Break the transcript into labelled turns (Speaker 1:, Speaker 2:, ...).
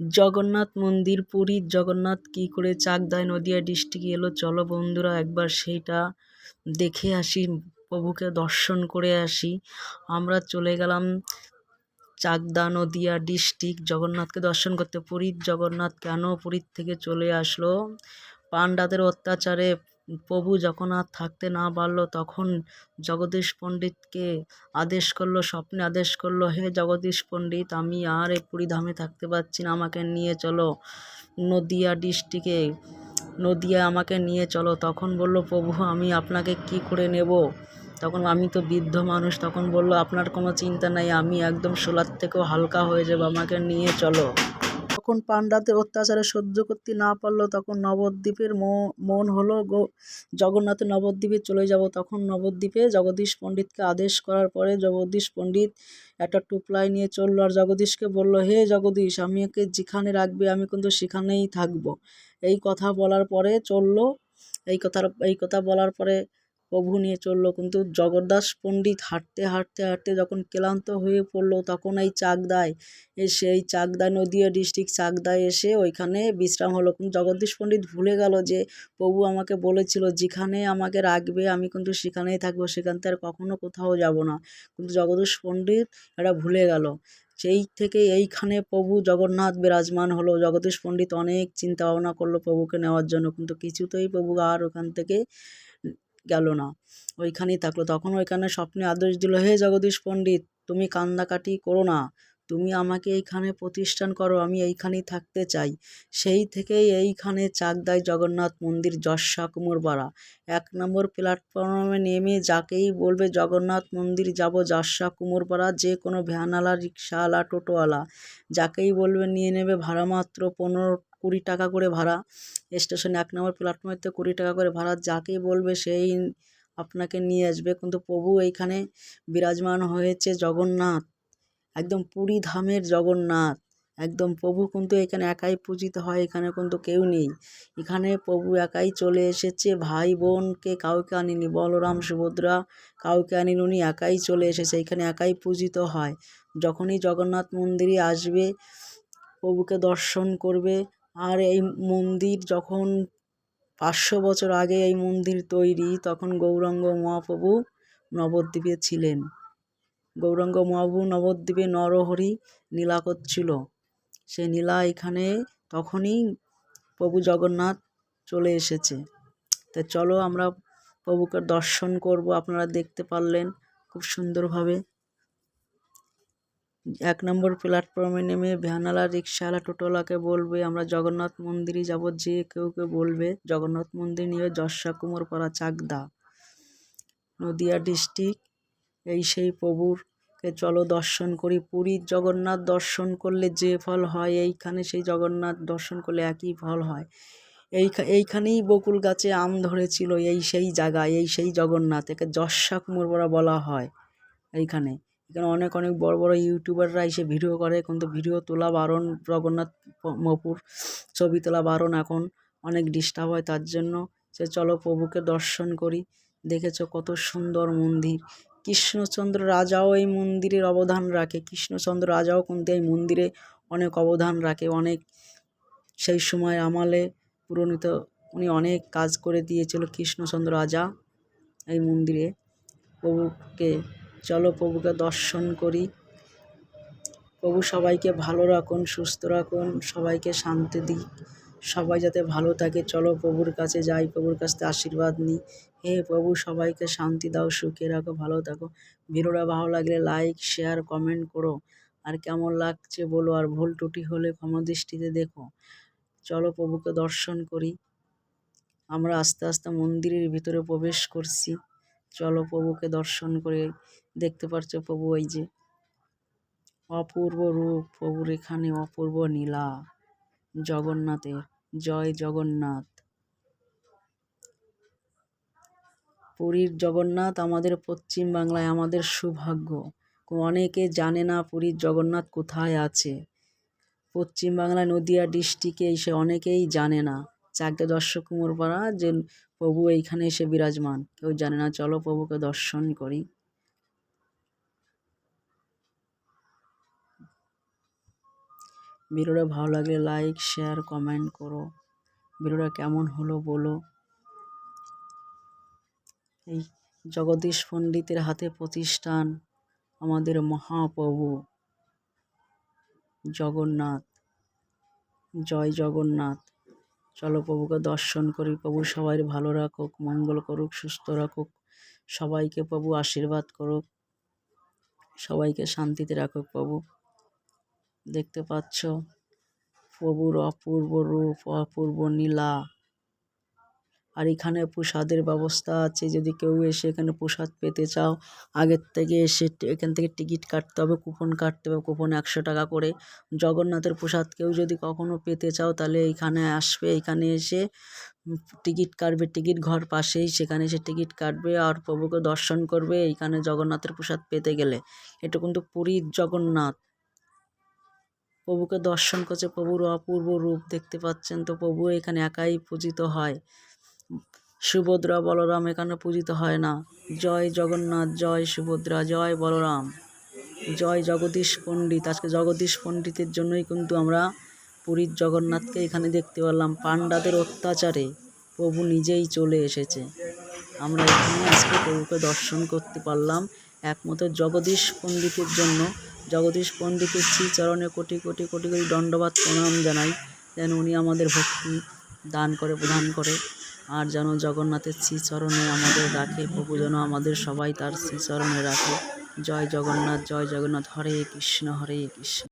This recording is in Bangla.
Speaker 1: জগন্নাথ মন্দির পুরীর জগন্নাথ কী করে চাকদায় নদিয়া ডিস্ট্রিক্টে এলো? চলো বন্ধুরা, একবার সেইটা দেখে আসি, প্রভুকে দর্শন করে আসি। আমরা চলে গেলাম চাকদা নদিয়া ডিস্ট্রিক্ট, জগন্নাথকে দর্শন করতে। পুরীর জগন্নাথ কেন পুরীর থেকে চলে আসলো? পাণ্ডাদের অত্যাচারে প্রভু যখন আর থাকতে না পারল, তখন জগদীশ পণ্ডিতকে আদেশ করল, স্বপ্নে আদেশ করল, হে জগদীশ পণ্ডিত, আমি আর এই পুরীধামে থাকতে পারছি না, আমাকে নিয়ে চলো নদিয়া ডিস্ট্রিক্টে নদিয়া আমাকে নিয়ে চলো। তখন বলল, প্রভু, আমি আপনাকে কি করে নেব? তখন, আমি তো বৃদ্ধ মানুষ। তখন বলল, আপনার কোনো চিন্তা নাই, আমি একদম সোলার থেকেও হালকা হয়ে যাব, আমাকে নিয়ে চলো। তখন পাণ্ডাদের অত্যাচারে সহ্য করতে না পারল, তখন নবদ্বীপের মন হলো, গো জগন্নাথের নবদ্বীপে চলে যাব। তখন নবদ্বীপে জগদীশ পণ্ডিতকে আদেশ করার পরে জগদীশ পণ্ডিত একটা টুপলাই নিয়ে চলল আর জগদীশকে বলল, হে জগদীশ, আমি একে যেখানে রাখবে, আমি কিন্তু সেখানেই থাকব। এই কথা বলার পরে চলল। এই কথার, এই কথা বলার পরে প্রভু নিয়ে চলল। কিন্তু জগদ্দাস পণ্ডিত হাঁটতে হাঁটতে হাঁটতে যখন ক্লান্ত হয়ে পড়ল, তখন এই চাকদায় এসে, এই চাকদায় নদীয়া ডিস্ট্রিক্ট চাকদায় এসে ওইখানে বিশ্রাম হলো। কিন্তু জগদীশ পণ্ডিত ভুলে গেল যে প্রভু আমাকে বলেছিল, যেখানে আমাকে রাখবে, আমি কিন্তু সেখানেই থাকব, সেখান থেকে আর কখনো কোথাও যাব না। কিন্তু জগদীশ পণ্ডিত এটা ভুলে গেল। সেই থেকে এইখানে প্রভু জগন্নাথ বিরাজমান হলো। জগদীশ পণ্ডিত অনেক চিন্তা ভাবনা করল প্রভুকে নেওয়ার জন্য। কিন্তু কিছুতেই প্রভু আর ওখান থেকে গেল না। ওইখানেই থাকল। তখন ওইখানে স্বপ্নে আদেশ দিল, হে জগদীশ পণ্ডিত, তুমি কান্দাকাটি করো না। তুমি আমাকে এইখানে প্রতিষ্ঠান করো, আমি এইখানেই থাকতে চাই। সেই থেকেই এইখানে চাকদায় জগন্নাথ মন্দির যশা কুমোরপাড়া এক নম্বর প্ল্যাটফর্মে নেমে যাকেই বলবে, জগন্নাথ মন্দির যাব যশা কুমোরপাড়া যে কোনো ভ্যানওয়ালা, রিক্সাওয়ালা, টোটোওয়ালা। যাকেই বলবে, নিয়ে নেবে ভাড়া মাত্র পনেরো কুড়ি টাকা করে ভাড়া। স্টেশনে এক নম্বর প্ল্যাটফর্মেতে কুড়ি টাকা করে ভাড়া যাকেই বলবে সেই আপনাকে নিয়ে আসবে। কিন্তু প্রভু, এইখানে বিরাজমান হয়েছে জগন্নাথ। একদম পুরী ধামের জগন্নাথ। একদম প্রভু কিন্তু এখানে একাই পূজিত হয়, এখানে কিন্তু কেউ নেই। এখানে প্রভু একাই চলে এসেছে। ভাই বোনকে কাউকে আনিনি, বলরাম, সুভদ্রা কাউকে আনিনি, উনি একাই চলে এসেছে, এখানে একাই পূজিত হয়। যখনই জগন্নাথ মন্দিরে আসবে, প্রভুকে দর্শন করবে আর এই মন্দির যখন পাঁচশো বছর আগে এই মন্দির তৈরি, তখন গৌরাঙ্গ মহাপ্রভু নবদ্বীপে ছিলেন। গৌরাঙ্গ মহাপ্রভু নবদ্বীপে নরহরি নীলা করছিল সে নীলা এখানে তখনই প্রভু জগন্নাথ চলে এসেছে। তা চলো আমরা প্রভুকে দর্শন করব, আপনারা দেখতে পারলেন খুব সুন্দরভাবে। এক নম্বর প্ল্যাটফর্মে নেমে ভ্যানওয়ালা রিক্সাওয়ালা টোটোওয়ালাকে বলবে, আমরা জগন্নাথ মন্দিরে যাব, যে কেউ কেউ বলবে, জগন্নাথ মন্দির নিয়ে যশা কুমোর কুমোরপাড়া চাকদা। নদিয়া ডিস্ট্রিক্ট, এই সেই প্রভুরকে চলো দর্শন করি। পুরীর জগন্নাথ দর্শন করলে যে ফল হয়, এইখানে সেই জগন্নাথ দর্শন করলে একই ফল হয়। এই এইখানেই বকুল গাছে আম ধরেছিল, এই সেই জায়গায় এই সেই জগন্নাথ, একে যশা কুমোর কুমোরপাড়া বলা হয় এইখানে। এখানে অনেক অনেক বড় বড় ইউটিউবাররা এসে ভিডিও করে। কিন্তু ভিডিও তোলা বারণ জগন্নাথ মপুর ছবি তোলা বারণ এখন অনেক ডিস্টার্ব হয় তার জন্য। সে চলো প্রভুকে দর্শন করি, দেখেছ কত সুন্দর মন্দির। কৃষ্ণচন্দ্র রাজাও এই মন্দিরের অবদান রাখে। কৃষ্ণচন্দ্র রাজাও কিন্তু এই মন্দিরে অনেক অবদান রাখে, অনেক সেই সময় আমালে পুরনিত উনি অনেক কাজ করে দিয়েছিল কৃষ্ণচন্দ্র রাজা এই মন্দিরে প্রভুকে চলো প্রভুকে দর্শন করি। প্রভু সবাইকে ভালো রাখুন, সুস্থ রাখুন, সবাইকে শান্তি দিই সবাই যাতে ভালো থাকে, চলো প্রভুর কাছে যাই, প্রভুর কাছ থেকে আশীর্বাদ নিই হে প্রভু, সবাইকে শান্তি দাও, সুখে রাখো, ভালো থাকো। ভিডিওটা ভালো লাগলে লাইক শেয়ার কমেন্ট করো। আর কেমন লাগছে বলো, আর ভুল টুটি হলে ক্ষমা দৃষ্টিতে দেখো। চলো প্রভুকে দর্শন করি। আমরা আস্তে আস্তে মন্দিরের ভিতরে প্রবেশ করছি। চলো প্রভুকে দর্শন করে দেখতে পাচ্ছ প্রভু ওই যে অপূর্ব রূপ, প্রভুর এখানে অপূর্ব নীলা জগন্নাথের, জয় জগন্নাথ। পুরীর জগন্নাথ আমাদের পশ্চিম বাংলায় আমাদের সৌভাগ্য। অনেকে জানে না পুরীর জগন্নাথ কোথায় আছে। পশ্চিম বাংলায় নদিয়া ডিস্ট্রিক্টে এসে অনেকেই জানে না। চাকদা দর্শক কুমোরপাড়া যে প্রভু এইখানে এসে বিরাজমান। কেউ জানে না, চলো প্রভুকে দর্শন করি। ভিডিওটা ভালো লাগলে লাইক শেয়ার কমেন্ট করো। ভিডিওটা কেমন হলো বলো। এই জগদীশ পণ্ডিতের হাতে প্রতিষ্ঠান আমাদের মহাপ্রভু জগন্নাথ। জয় জগন্নাথ। চলো প্রভুকে দর্শন করি। প্রভু সবাই ভালো রাখুক, মঙ্গল করুক, সুস্থ রাখুক। সবাইকে প্রভু আশীর্বাদ করুক। সবাইকে শান্তিতে রাখুক প্রভু। দেখতে পাচ্ছ? প্রভুর অপূর্ব রূপ, অপূর্ব নীলা। আর এখানে প্রসাদের ব্যবস্থা আছে। যদি কেউ এসে এখানে প্রসাদ পেতে চাও, আগের থেকে এসে এখান থেকে টিকিট কাটতে হবে, কুপন কাটতে হবে, কুপন একশো টাকা করে। জগন্নাথের প্রসাদ কেউ যদি কখনও পেতে চাও, তাহলে এইখানে আসবে। এখানে এসে টিকিট কাটবে, টিকিট ঘর পাশেই সেখানে এসে টিকিট কাটবে আর প্রভুকে দর্শন করবে এইখানে জগন্নাথের প্রসাদ পেতে গেলে। এটা কিন্তু পুরীর জগন্নাথ। প্রভুকে দর্শন করছে, প্রভুর অপূর্ব রূপ দেখতে পাচ্ছেন তো প্রভু এখানে একাই পূজিত হয়। সুভদ্রা বলরাম এখানে পূজিত হয় না। জয় জগন্নাথ, জয় সুভদ্রা, জয় বলরাম। জয় জগদীশ পণ্ডিত। আজকে জগদীশ পণ্ডিতের জন্যই কিন্তু আমরা পুরীর জগন্নাথকে এখানে দেখতে পারলাম পাণ্ডাদের অত্যাচারে প্রভু নিজেই চলে এসেছে। আমরা এখানে আজকে প্রভুকে দর্শন করতে পারলাম। একমাত্র জগদীশ পণ্ডিতের জন্য। জগদীশ পণ্ডিতের শ্রীচরণে কোটি কোটি কোটি কোটি দণ্ডবাদ প্রণাম জানাই। যেন উনি আমাদের ভক্তি দান করে, প্রদান করে। আর যেন জগন্নাথের শ্রীচরণে আমাদের রাখে, প্রভু যেন আমাদের সবাই তার শ্রীচরণে রাখে। জয় জগন্নাথ জয় জগন্নাথ, হরে কৃষ্ণ হরে কৃষ্ণ।